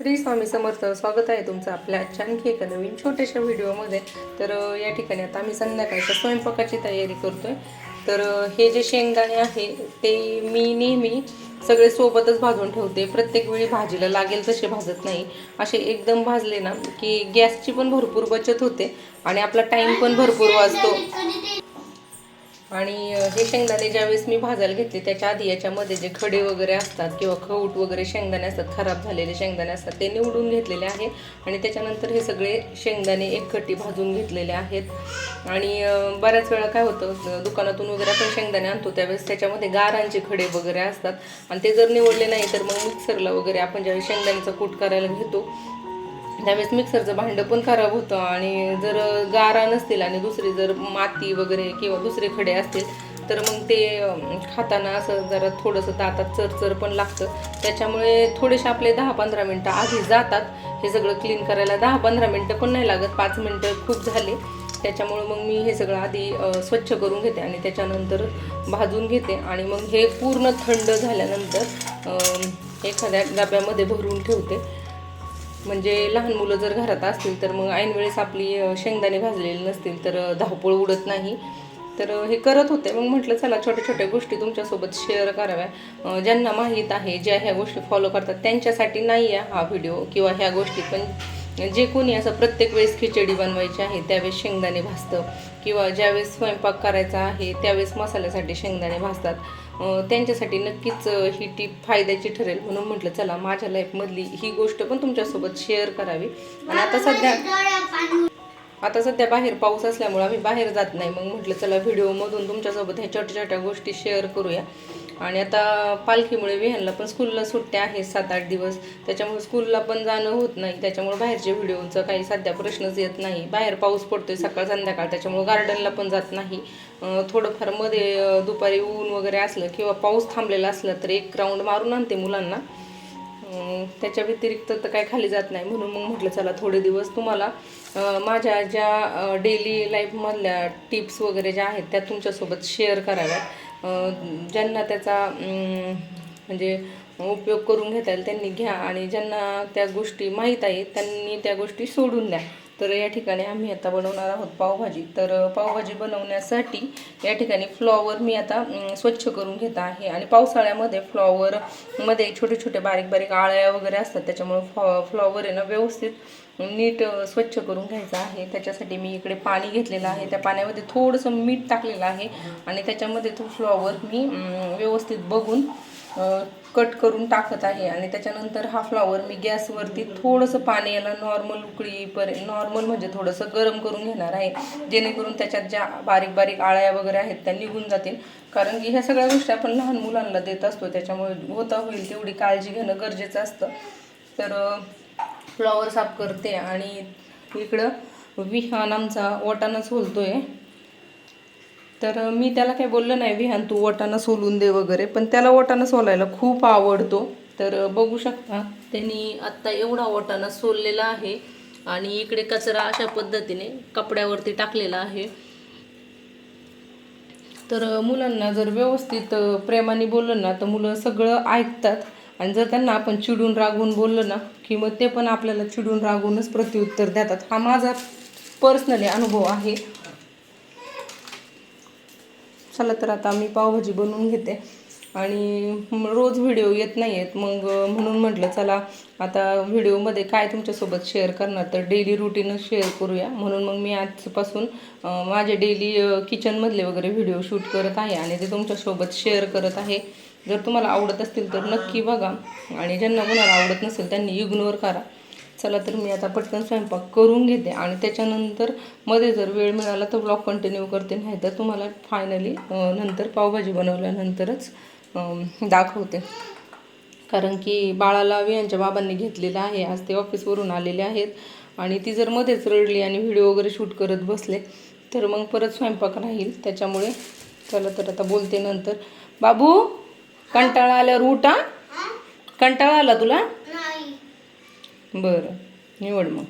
श्री स्वामी समर्थ स्वागत आहे तुमचं आपल्या आजच्या आणखी एका नवीन छोट्याशा व्हिडिओमध्ये. तर या ठिकाणी आता आम्ही संध्याकाळच्या स्वयंपाकाची तयारी करतोय. तर हे जे शेंगदाणे आहे ते मी नेहमी सगळे सोबतच भाजून ठेवते. प्रत्येक वेळी भाजीला लागेल तसे भाजत नाही. असे एकदम भाजले ना की गॅसची पण भरपूर बचत होते आणि आपला टाईम पण भरपूर वाचतो. आणि हे शेंगदाणे ज्यावेळेस मी भाजायला घेतले त्याच्या आधी याच्यामध्ये जे खडे वगैरे असतात किंवा खवट वगैरे शेंगदाणे असतात खराब झालेले शेंगदाणे असतात ते निवडून घेतलेले आहे आणि त्याच्यानंतर हे सगळे शेंगदाणे एकखट्टी भाजून घेतलेले आहेत. आणि बऱ्याच वेळा काय होतं दुकानातून वगैरे आपण शेंगदाणे आणतो त्यावेळेस त्याच्यामध्ये गारांचे खडे वगैरे असतात. आणि ते जर निवडले नाही तर मग मिक्सरला वगैरे आपण ज्यावेळेस शेंगदाण्याचा कूट करायला घेतो त्यावेळेस मिक्सरचं भांडं पण खराब होतं आणि जर गारा नसतील आणि दुसरी जर माती वगैरे किंवा दुसरे खडे असतील तर मग ते खाताना असं जरा थोडंसं दातात चरचर पण लागतं. त्याच्यामुळे थोडेसे आपले दहा पंधरा मिनटं आधी जातात. हे सगळं क्लीन करायला दहा पंधरा मिनटं पण नाही लागत. पाच मिनटं खूप झाले. त्याच्यामुळं मग मी हे सगळं आधी स्वच्छ करून घेते आणि त्याच्यानंतर भाजून घेते. आणि मग हे पूर्ण थंड झाल्यानंतर एखाद्या डब्यामध्ये भरून ठेवते. म्हणजे लहान मुलं जर घरात असतील तर मग ऐनवेळेस आपली शेंगदाणे भाजलेले नसतील तर धावपळ उडत नाही. तर हे करत होते. मग म्हटलं चला छोट्या छोट्या गोष्टी तुमच्यासोबत शेअर कराव्या. ज्यांना माहीत आहे ज्या ह्या गोष्टी फॉलो करतात त्यांच्यासाठी नाही आहे हा व्हिडिओ किंवा ह्या गोष्टी. पण जे कोणी असं प्रत्येक वेळेस खिचडी बनवायची आहे त्यावेळेस शेंगदाणे भाजतं. किंवा ज्यावेळेस स्वयंपाक करायचा आहे त्यावेळेस मसाल्यासाठी शेंगदाणे भाजतात. त्यांच्यासाठी नक्कीच ही टीप फायद्याची ठरेल. म्हणून म्हटलं चला माझ्या लाईफमधली ही गोष्ट पण तुमच्यासोबत शेअर करावी. आणि आता सध्या आता सध्या बाहेर पाऊस असल्यामुळे आम्ही बाहेर जात नाही. मग म्हटलं चला व्हिडिओमधून तुमच्यासोबत ह्या छोट्या छोट्या गोष्टी शेअर करूया. आणि आता पालखीमुळे विहानला पण स्कूलला सुट्ट्या आहेत सात आठ दिवस. त्याच्यामुळे स्कूलला पण जाणं होत नाही. त्याच्यामुळे बाहेरच्या व्हिडिओचं काही सध्या प्रश्नच येत नाही. बाहेर पाऊस पडतोय सकाळ संध्याकाळ. त्याच्यामुळे गार्डनला पण जात नाही. थोडंफारमध्ये दुपारी ऊन वगैरे असलं किंवा पाऊस थांबलेला असला तर एक राऊंड मारून आणते मुलांना. त्याच्या व्यतिरिक्त तर काय खाली जात नाही. म्हणून मग म्हटलं चला थोडे दिवस तुम्हाला माझ्या ज्या डेली लाईफमधल्या टिप्स वगैरे ज्या आहेत त्या तुमच्यासोबत शेअर कराव्यात. ज्यांना त्याचा म्हणजे उपयोग करून घेता येईल त्यांनी घ्या आणि ज्यांना त्या गोष्टी माहीत आहेत त्यांनी त्या गोष्टी सोडून द्या. तर या ठिकाणी आम्ही आता बनवणार आहोत पावभाजी. तर पावभाजी बनवण्यासाठी या ठिकाणी फ्लॉवर मी आता स्वच्छ करून घेत आहे. आणि पावसाळ्यामध्ये फ्लॉवरमध्ये छोटे छोटे बारीक बारीक आळ्या वगैरे असतात त्याच्यामुळं फ्लॉ फ्लॉवर आहे ना व्यवस्थित नीट स्वच्छ करून घ्यायचं आहे. त्याच्यासाठी मी इकडे पाणी घेतलेलं आहे. त्या पाण्यामध्ये थोडंसं मीठ टाकलेलं आहे. आणि त्याच्यामध्ये तो फ्लॉवर मी व्यवस्थित बघून कट करून टाकत आहे आणि त्याच्यानंतर हा फ्लॉवर मी गॅसवरती थोडंसं पाणी याला नॉर्मल उकळीपर्यंत नॉर्मल म्हणजे थोडंसं गरम करून घेणार आहे जेणेकरून त्याच्यात ज्या बारीक बारीक आळ्या वगैरे आहेत त्या निघून जातील. कारण की ह्या सगळ्या गोष्टी आपण लहान मुलांना देत असतो त्याच्यामुळे होता होईल तेवढी काळजी घेणं गरजेचं असतं. तर फ्लॉवर साफ करते आणि इकडं विहान आमचा वटानच होलतो आहे तर मी त्याला काही बोललं नाही विहान तू वटाणा सोलून दे वगैरे. पण त्याला वटाणा सोलायला खूप आवडतो. तर बघू शकता त्यांनी आत्ता एवढा वटाणा सोललेला आहे आणि इकडे कचरा अशा पद्धतीने कपड्यावरती टाकलेला आहे. तर मुलांना जर व्यवस्थित प्रेमाने बोललं ना तर मुलं सगळं ऐकतात. आणि जर त्यांना आपण चिडून रागवून बोललं ना की मग ते पण आपल्याला चिडून रागवूनच प्रत्युत्तर देतात. हा माझा पर्सनली अनुभव आहे. चला तर आता मी पावभाजी बनवून घेते. आणि रोज व्हिडिओ येत नाही आहेत मग म्हणून म्हटलं चला आता व्हिडिओमध्ये काय तुमच्यासोबत शेअर करणार तर डेली रुटीनच शेअर करूया. म्हणून मग मी आजपासून माझे डेली किचनमधले वगैरे व्हिडिओ शूट करत आहे आणि ते तुमच्यासोबत शेअर करत आहे. जर तुम्हाला आवडत असतील तर नक्की बघा आणि ज्यांना कोणाला आवडत नसेल त्यांनी इग्नोर करा. चला तर मी आता पटकन स्वयंपाक करून घेते. आणि त्याच्यानंतरमध्ये जर वेळ मिळाला तर ब्लॉग कंटिन्यू करते. नाही तर तुम्हाला फायनली नंतर पावभाजी बनवल्यानंतरच दाखवते. कारण की बाळाला वियांच्या बाबांनी घेतलेलं आहे. आज ते ऑफिसवरून आलेले आहेत. आणि ती जर मध्येच रडली आणि व्हिडिओ वगैरे शूट करत बसले तर मग परत स्वयंपाक राहील. त्याच्यामुळे चला तर आता बोलते नंतर. बाबू कंटाळा आल्यावर उठा कंटाळा आला तुला? बरं. निवड मग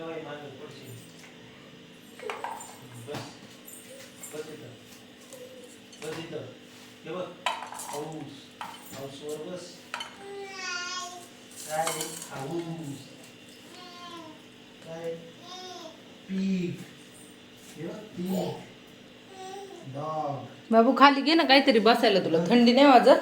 पाय मागे पडशील बस बस इथं बस इथं हे बघ हाऊस हाऊसवर बस काय हाऊस काय पीक हे बघ पीक डॉग बाबू खाली घे ना काहीतरी बसायला तुला. थंडी नाही वाजत.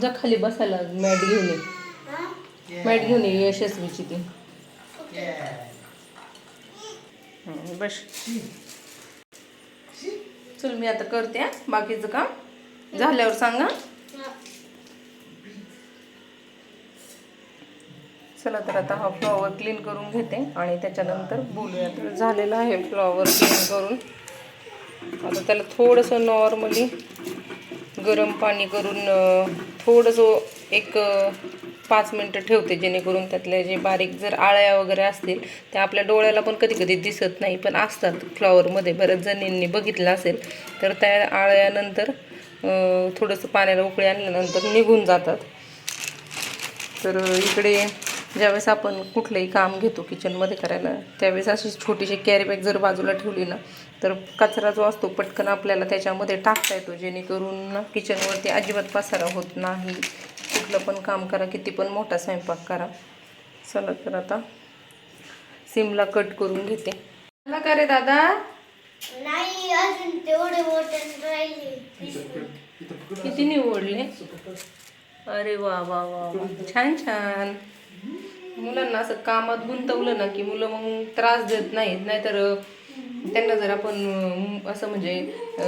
जा खाली बसायला मॅट घेऊन ये. मॅट घेऊन ये यशस्वीची ती. बस. चल मी आता करते बाकीचं काम. झाल्यावर सांगा. चला तर आता हा फ्लॉवर क्लीन करून घेते आणि त्याच्यानंतर बोलूया. तर झालेला आहे फ्लॉवर क्लीन करून. आता त्याला थोडंसं नॉर्मली गरम पाणी करून थोडंसं एक पाच मिनटं ठेवते जेणेकरून त्यातले जे बारीक जर आळ्या वगैरे असतील त्या आपल्या डोळ्याला पण कधी कधी दिसत नाही पण असतात फ्लॉवरमध्ये बऱ्याच जणींनी बघितलं असेल तर त्या आळ्यानंतर थोडंसं पाण्याला उकळी आणल्यानंतर निघून जातात. तर इकडे ज्यावेळेस आपण कुठलंही काम घेतो किचनमध्ये करायला त्यावेळेस अशी छोटीशी कॅरी बॅग जर बाजूला ठेवली ना तर कचरा जो असतो पटकन आपल्याला त्याच्यामध्ये टाकता येतो जेणेकरून किचनवरती अजिबात पसारा होत नाही. कुठलं पण काम करा किती पण मोठा स्वयंपाक करा. चला तर आता सिमला कट करून घेते. मला का रे दादा? नाही अजून तेवढे मोठे किती निवडले? अरे वा वा वा. छान छान. मुलांना असं कामात गुंतवलं ना की मुलं मग त्रास देत नाहीत नाहीतर त्यांना जर आपण असं म्हणजे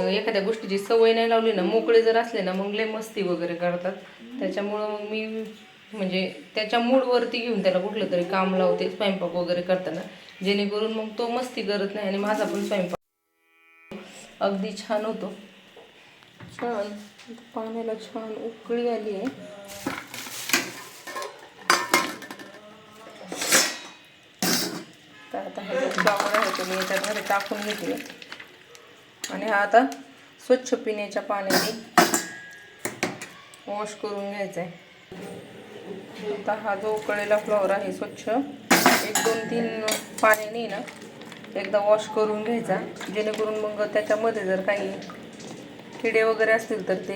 एखाद्या गोष्टीची सवय नाही लावली ना मोकळे जर असले ना मग लय मस्ती वगैरे करतात. त्याच्यामुळं मग मी म्हणजे त्याच्या मूडवरती घेऊन त्याला कुठलं तरी काम लावते स्वयंपाक वगैरे करताना. जेणेकरून मग तो मस्ती करत नाही आणि माझा पण स्वयंपाक अगदी छान होतो. छान. पाण्याला छान उकळी आली आहे. तो मी. याच्यामध्ये टाकून घेते आणि हा आता स्वच्छ पिण्याच्या पाण्याने वॉश करून घ्यायचा आहे आता हा जो उकळलेला फ्लॉवर आहे स्वच्छ एक दोन तीन पाण्याने ना एकदा वॉश करून घ्यायचा. जेणेकरून मग त्याच्यामध्ये जर काही किडे वगैरे असतील तर ते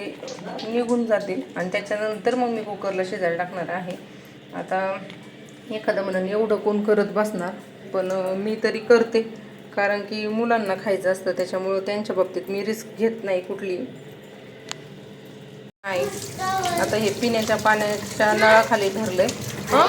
निघून जातील. आणि त्याच्यानंतर मग मी कुकरला शिजायला टाकणार आहे. आता एखादं म्हणून एवढं कोण करत बसणार? पण मी तरी करते. कारण की मुलांना खायचं असतं त्याच्यामुळं त्यांच्या बाबतीत मी रिस्क घेत नाही कुठली. नाही. आता हे पिण्याच्या पाण्याच्या नळाखाली धरलंय? हं.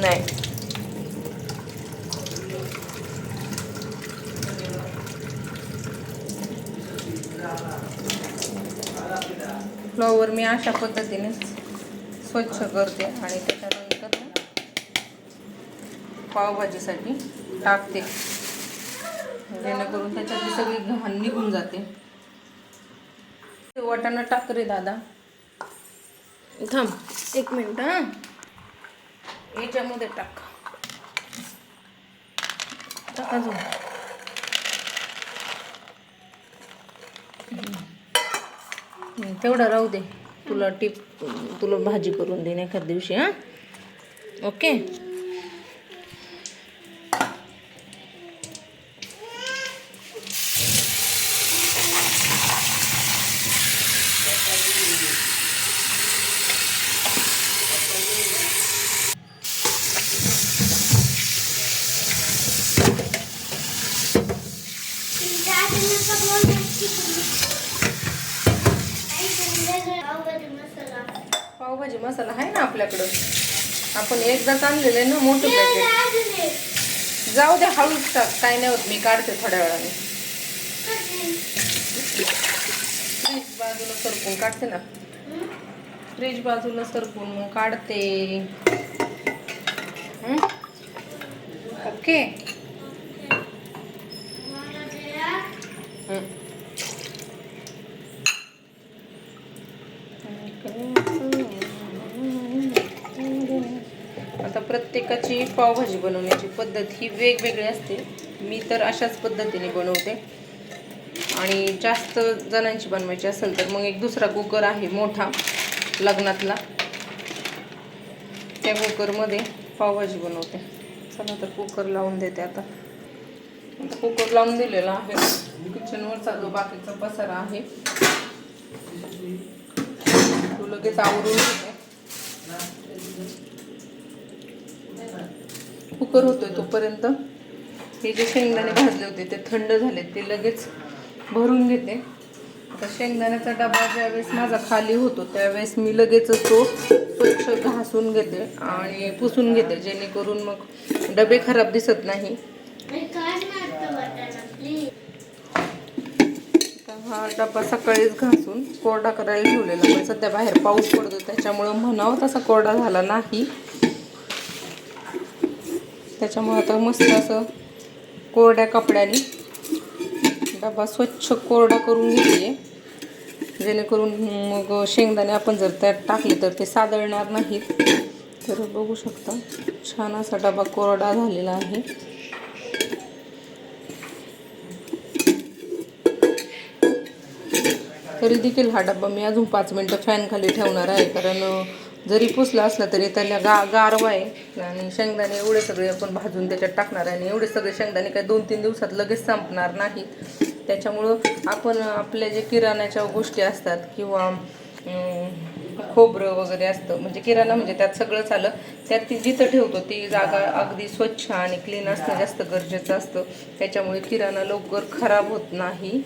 नाही. फ्लॉवर मी अशा पद्धतीने स्वच्छ करते आणि त्याच्यानंतर पावभाजीसाठी टाकते. जेणेकरून त्याच्यातली सगळी घाण निघून जाते. वाटाणा टाक रे दादा. थांब एक मिनिट हां. याच्यामध्ये टाक. टाक तेवढं राहू दे. तुला टिप तुला भाजी करून देईन एखाद दिवशी हां? ओके पावभाजी मसाला आहे ना आपल्याकडं. आपण एकदाच आणलेलं आहे ना मोठं पॅकेट जाऊ दे हळूच टाक. काय नाही होत मी काढते थोड्या वेळाने. फ्रीज बाजूला सरकून काढते ना. फ्रीज बाजूला सरकून मग काढते? ओके. प्रत्येकाची पावभाजी बनवण्याची पद्धत ही वेगवेगळी असते. मी तर अशाच पद्धतीने बनवते. आणि जास्त जणांची बनवायची असेल तर मग एक दुसरा कुकर आहे मोठा लग्नातला. त्या कुकरमध्ये पावभाजी बनवते. चला तर कुकर लावून देते आता. आता कुकर लावून दिलेला आहे. किचनवरचा जो बाकीचा पसारा आहे तो लगेच आवरून घेते कुकर होतोय तोपर्यंत. हे जे शेंगदाणे भाजले होते ते थंड झाले ते लगेच भरून घेते. आता शेंगदाण्याचा डबा ज्यावेळेस माझा खाली होतो त्यावेळेस मी लगेच तो स्वच्छ घासून घेते आणि पुसून घेते जेणेकरून मग डबे खराब दिसत नाही. तर हा डबा सकाळीच घासून कोरडा करायला ठेवलेला पण सध्या बाहेर पाऊस पडतो त्याच्यामुळं म्हणावं तसा कोरडा झाला नाही. त्याच्यामुळं आता मस्त असं कोरड्या कपड्याने डबा स्वच्छ कोरडा करून घेते जेणेकरून मग शेंगदाणे आपण जर त्यात टाकले तर ते सादळणार नाहीत. तर बघू शकता छान असा डबा कोरडा झालेला आहे. तरी देखील हा डब्बा मी अजून पाच मिनटं फॅनखाली ठेवणार आहे कारण जरी पुसला असला तरी त्याला गा गारवा आहे. आणि शेंगदाणे एवढे सगळे आपण भाजून त्याच्यात टाकणार आहे आणि एवढे सगळे शेंगदाणे काही दोन तीन दिवसात लगेच संपणार नाहीत त्याच्यामुळं आपण आपल्या जे किराण्याच्या गोष्टी असतात किंवा खोबरं वगैरे असतं म्हणजे किराणा म्हणजे त्यात सगळंच आलं त्यात ती जिथं ठेवतो ती जागा अगदी स्वच्छ आणि क्लीन असणं जास्त गरजेचं असतं. त्याच्यामुळे किराणा लवकर खराब होत नाही.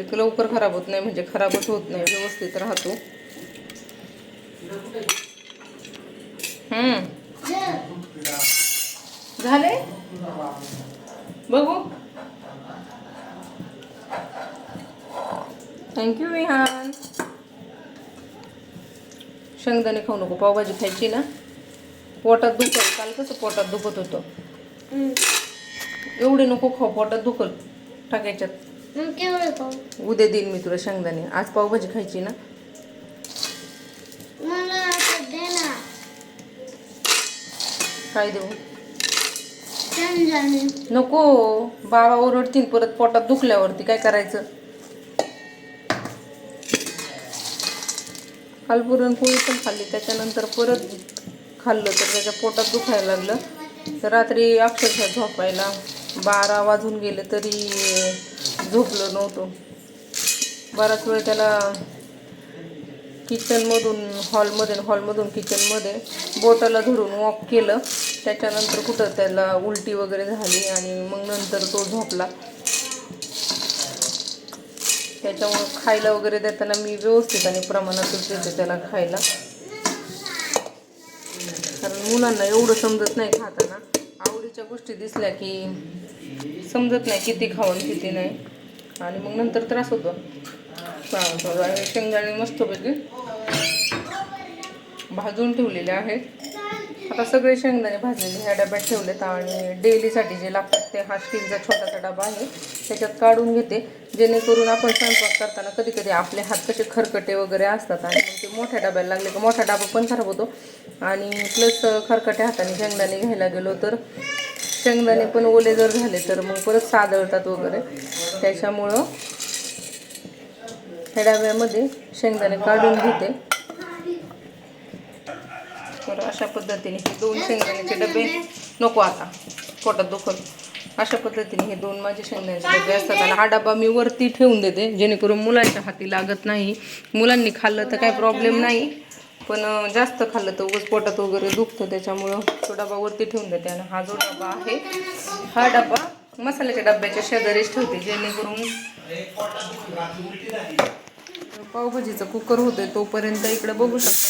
म्हणजे लवकर खराब होत नाही म्हणजे खराबच होत नाही व्यवस्थित राहतो. झाले? बघू. थँक्यू विहान शेंगदाणे खाऊ नको पावभाजी खायची ना. पोटात दुखल काल कसं पोटात दुखत होतं? एवढे नको खाऊ पोटात दुखल टाकायच्यात. खाऊ? उद्या देईन मी तुला शेंगदाणे. आज पावभाजी खायची ना? मला आता दे ना. काय देऊ? शेंगदाणे. नको. बाबा ओरडतील परत पोटात दुखल्यावरती. काय करायचं? काल पुरणपोळी पण खाल्ली. त्याच्यानंतर परत खाल्लं तर त्याच्या पोटात दुखायला लागलं. तर रात्री अक्षरशः झोपायला बारा वाजून गेले तरी झोपलो नव्हतो. बराच वेळ त्याला किचनमधून हॉलमध्ये हॉलमधून किचनमध्ये बोटाला धरून वॉक केलं. त्याच्यानंतर कुठं त्याला उलटी वगैरे झाली आणि मग नंतर तो झोपला. त्याच्यामुळं खायला वगैरे देताना मी व्यवस्थित आणि प्रमाणातच देते त्याला खायला. कारण मुलांना एवढं समजत नाही खाताना. आवडीच्या गोष्टी दिसल्या की समजत नाही किती खावं किती नाही. आणि मग नंतर त्रास होतो. चालेल, चालेल. आणि शेंगदाणे मस्तपैकी भाजून ठेवलेले आहेत. आता सगळे शेंगदाणे भाजलेले ह्या डब्यात ठेवलेत आणि डेलीसाठी जे लागतात ते हा स्टीलचा छोटासा डबा आहे. त्याच्यात काढून घेते. जेणेकरून आपण स्वयंपाक करताना कधी कधी आपले हात कसे खरकटे वगैरे असतात आणि मग ते मोठ्या डब्याला लागले का मोठा डबा पण खराब होतो. आणि प्लस खरकटे हाताने शेंगदाणे घ्यायला गेलो तर शेंगदाणे पण ओले जर झाले तर मग परत सादळतात वगैरे. त्याच्यामुळं ह्या डब्यामध्ये शेंगदाणे काढून घेते. तर अशा पद्धतीने हे दोन शेंगदाण्याचे डबे नको आता पोटात दुखत अशा पद्धतीने हे दोन माझे शेंगदाण्याचे डबे असतात. आणि हा डबा मी वरती ठेवून देते जेणेकरून मुलांच्या हाती लागत नाही. मुलांनी खाल्लं तर काही प्रॉब्लेम नाही. पण जास्त खाल्लं तर उगाच पोटात वगैरे दुखतं त्याच्यामुळं तो डबा वरती ठेवून देते आणि हा जो डबा आहे हा डबा मसाल्याच्या डब्याच्या शेजारीच ठेवते जेणेकरून पावभाजीचा कुकर होतोय तोपर्यंत इकडे बघू शकता.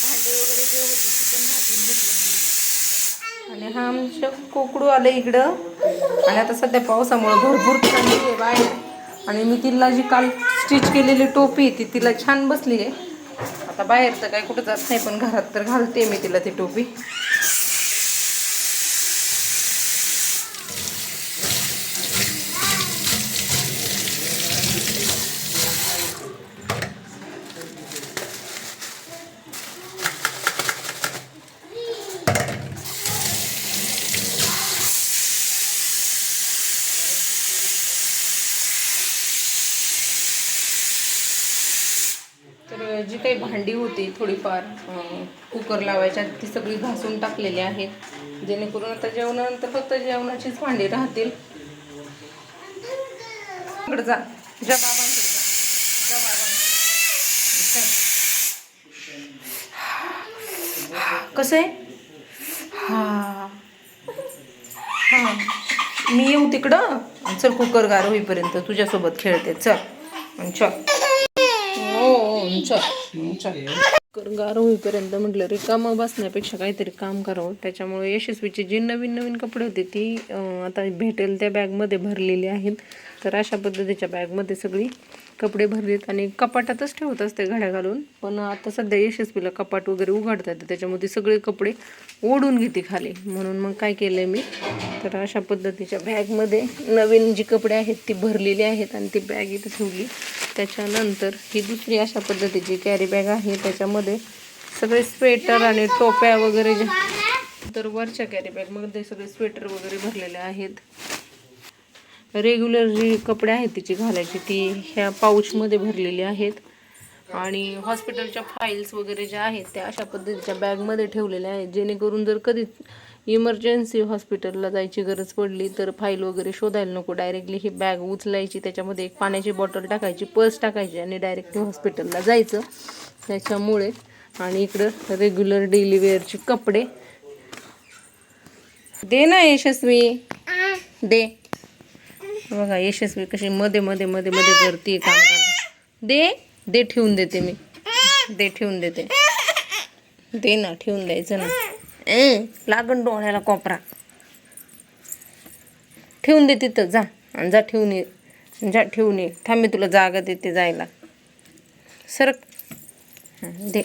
भांडे वगैरे जे होते घेतले आणि हा आमच्या कोकडू आलं इकडं. आणि आता सध्या पावसामुळे भरपूर थंडी आहे बाहेर. आणि मी तिला जी काल स्टिच केलेली टोपी ती तिला छान बसली आहे. आता बाहेर तर काही कुठं जात नाही पण घरात तर घालते मी तिला ती टोपी. जी काही भांडी होती थोडीफार कुकर लावायच्या ती सगळी घासून टाकलेली आहेत. जेणेकरून आता जेवणानंतर फक्त जेवणाचीच भांडी राहतील. इकडे जा. जा. कसं आहे? हा. हां. मी येऊ तिकडं. चल कुकर गार होईपर्यंत तुझ्यासोबत खेळते. चल. चल हो हो, चल चल कुकर गार होईपर्यंत म्हटलं रिकामं बसण्यापेक्षा काहीतरी काम करावं. त्याच्यामुळे यशस्वीची जी नवीन नवीन कपडे होते ती आता भेटेल त्या बॅगमध्ये भरलेली आहेत. तर अशा पद्धतीच्या बॅगमध्ये सगळी कपडे भरलेत आणि कपाटातच ठेवत असते घड्या घालून. पण आता सध्या यशस्वीला कपाट वगैरे उघडता येतं. त्याच्यामध्ये सगळे कपडे ओढून घेते खाली. म्हणून मग काय केलं आहे मी? तर अशा पद्धतीच्या बॅगमध्ये नवीन जी कपडे आहेत ती भरलेली आहेत आणि ती बॅग इथं ठेवली. त्याच्यानंतर ही दुसरी अशा पद्धतीची कॅरी बॅग आहे. त्याच्यामध्ये सगळे स्वेटर आणि टोप्या वगैरे तर वरच्या कॅरी बॅगमध्ये सगळे स्वेटर वगैरे भरलेले आहेत. रेग्युलर जी कपडे आहेत तिची घालायची ती ह्या पाऊचमध्ये भरलेली आहेत. आणि हॉस्पिटलच्या फाईल्स वगैरे ज्या आहेत त्या अशा पद्धतीच्या बॅगमध्ये ठेवलेल्या आहेत. जेणेकरून जर कधी इमर्जन्सी हॉस्पिटलला जायची गरज पडली तर फाईल वगैरे शोधायला नको. डायरेक्टली ही बॅग उचलायची त्याच्यामध्ये एक पाण्याची बॉटल टाकायची पर्स टाकायची आणि डायरेक्टली हॉस्पिटलला जायचं. त्याच्यामुळे आणि इकडं रेग्युलर डेली वेअरचे कपडे. दे ना यशस्वी. दे. बघा यशस्वी कशी मध्ये मध्ये मध्ये मध्ये करते काम करते. दे दे ठेवून देते मी. दे ठेवून देते. दे ना ठेवून द्यायचं ना. ए लागण डोळ्याला कोपरा. ठेवून दे तिथं जा. आणि जा ठेवून ये. जा ठेवून ये. थांबी तुला जागा देते जायला. सरक. दे.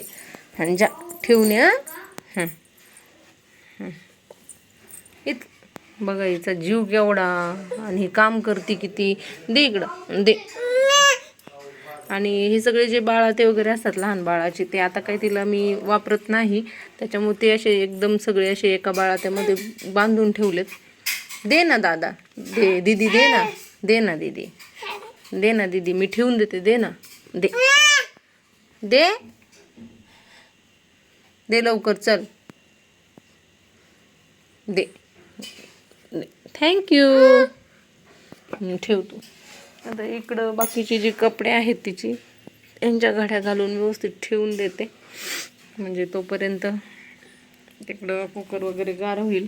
आणि जा ठेवून ये हं. हं. हं. इत बघा हिचा जीव केवढा. आणि हे काम करते किती. दे इकडं दे. आणि हे सगळे जे बाळाते वगैरे असतात लहान बाळाचे ते आता काही तिला मी वापरत नाही. त्याच्यामुळे ते असे एकदम सगळे असे एका बाळात्यामध्ये बांधून ठेवलेत. दे ना दादा. दे दीदी दे ना. दे ना दीदी. दे ना दीदी. मी ठेवून देते. दे ना. दे. दे. दे लवकर चल. दे. थँक्यू ठेवतो. आता इकडं बाकीचे जे कपडे आहेत तिची यांच्या घड्या घालून व्यवस्थित ठेवून देते. म्हणजे तोपर्यंत तिकडं कुकर वगैरे गार होईल.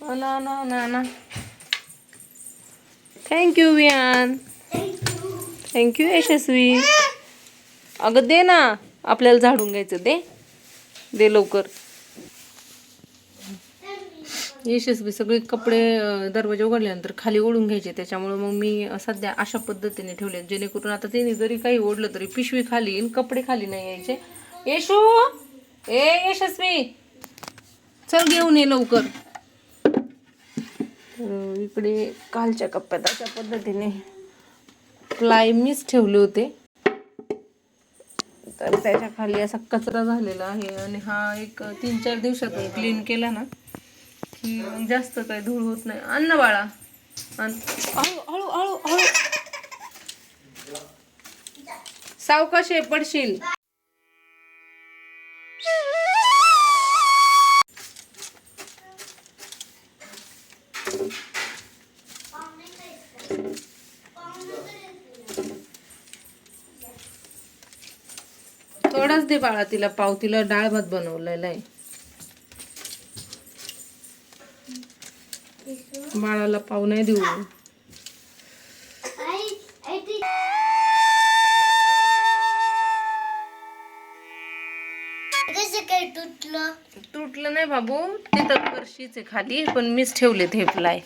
हो ना हो ना हो ना ना. थँक्यू वियान थँक्यू यशस्वी अगं दे ना. आपल्याला झाडून घ्यायचं दे. दे लवकर. यशस्वी सगळे कपडे दरवाजे उघडल्यानंतर खाली ओढून घ्यायचे. त्याच्यामुळे मग मी सध्या अशा पद्धतीने ठेवले जेणेकरून आता त्यांनी जरी काही ओढलं तरी पिशवी खाली येईल कपडे खाली नाही यायचे. येशू! ए यशस्वी! चल घेऊन ये लवकर. इकडे कालच्या कप्प्यात अशा पद्धतीने प्लाय मीच ठेवले होते. तर त्याच्याखाली असा कचरा झालेला आहे आणि हा एक तीन चार दिवसातून क्लीन केला ना की मग जास्त काही धूळ होत नाही. अन्न बाळा. हळू हळू हळू हळू सावकाश पडशील. थोडाच दे बाळा तिला पाव. तिला डाळ भात बनवलेला आहे. बाळाला पाव नाही देऊ. ती तुटलं? तुटलं नाही बाबू. तिथं फरशीच आहे खाली पण मीच ठेवले ते प्लाय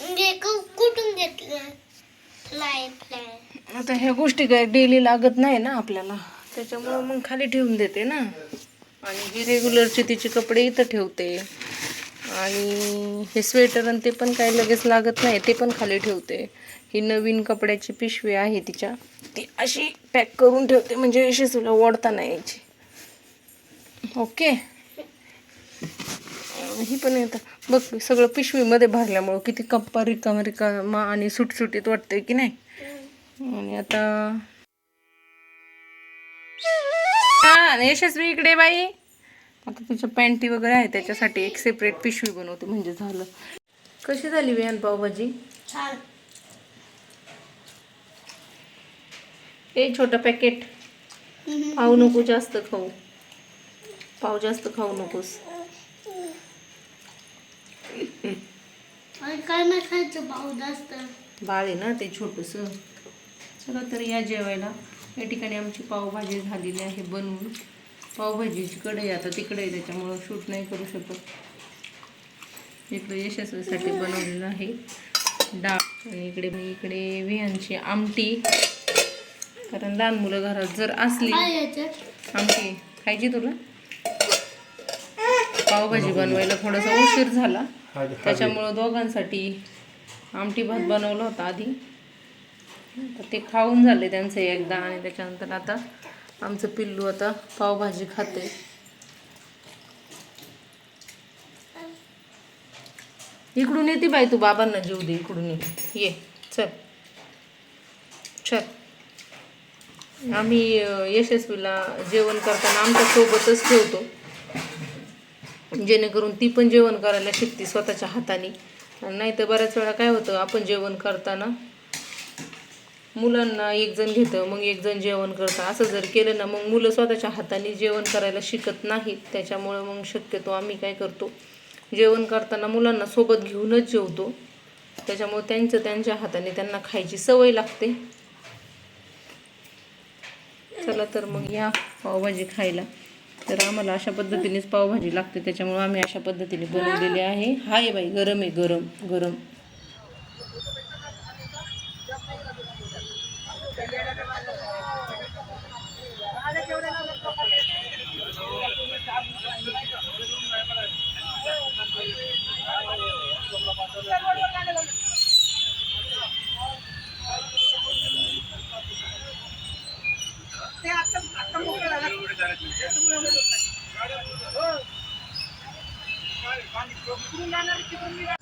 म्हणजे कुठून घेतलं? फ्लाय फ्लाय आता ह्या गोष्टी काय डेली लागत नाही ना आपल्याला. त्याच्यामुळं मग खाली ठेवून देते ना. आणि ही रेग्युलरचे तिचे कपडे इथं ठेवते. आणि हे स्वेटर आणि ते पण काही लगेच लागत नाही ते पण खाली ठेवते. ही नवीन कपड्याची पिशवी आहे तिच्या. ती अशी पॅक करून ठेवते म्हणजे अशी तुला ओढता नाही यायची. ओके. ही पण येतं बघ सगळं पिशवीमध्ये भरल्यामुळं किती कप्पा रिकामा रिकामा आणि सुटसुटीत वाटते की नाही? आणि आता हा यशस्वी इकडे बाई. आता तुझ्या पॅन्टी वगैरे आहे त्याच्यासाठी एक सेपरेट पिशवी बनवते म्हणजे झालं. कशी झाली विहान पावभाजी? ए छोटं पॅकेट पाव नको जास्त खाऊ. पाव जास्त खाऊ नकोस. काय नाही खायचं भाऊ जास्त. बाळ आहे ना ते छोटस. चला तर या जेवायला. या ठिकाणी आमची पावभाजी झालेली आहे बनवून. पावभाजीची कढई आता तिकडे आहे. त्याच्यामुळं शूट नाही करू शकत. इकडे यशस्वीसाठी बनवलेलं आहे. डाळ. आणि इकडे इकडे विहांची आमटी. कारण लहान मुलं घरात जर असली आमटी खायची तुला? पावभाजी बनवायला थोडासा उशीर झाला. त्याच्यामुळं दोघांसाठी आमटी भात बनवला होता आधी. तर ते खाऊन झाले त्यांचं एकदा आणि त्याच्यानंतर आता आमचं पिल्लू आता पावभाजी खाते. इकडून येते बाई तू बाबांना जेव दे इकडून ये. ये चल. चल. आम्ही यशस्वीला जेवण करताना आमच्या सोबतच ठेवतो. जेणेकरून ती पण जेवण करायला शिकते स्वतःच्या हाताने. नाही तर बऱ्याच वेळा काय होतं आपण जेवण करताना मुलांना एक जण घेतं मग एक जण जेवण करतं. असं जर केलं ना मग मुलं स्वतःच्या हाताने जेवण करायला शिकत नाहीत. त्याच्यामुळं मग शक्यतो आम्ही काय करतो जेवण करताना मुलांना सोबत घेऊनच जेवतो. त्याच्यामुळे त्यांचं त्यांच्या हाताने त्यांना खायची सवय लागते. चला तर मग या पावभाजी खायला. तर आम्हाला अशा पद्धतीनेच पावभाजी लागते. त्याच्यामुळे आम्ही अशा पद्धतीने बनवलेली आहे. हाय बाई गरम आहे गरम गरम. Ricky Bermúdez.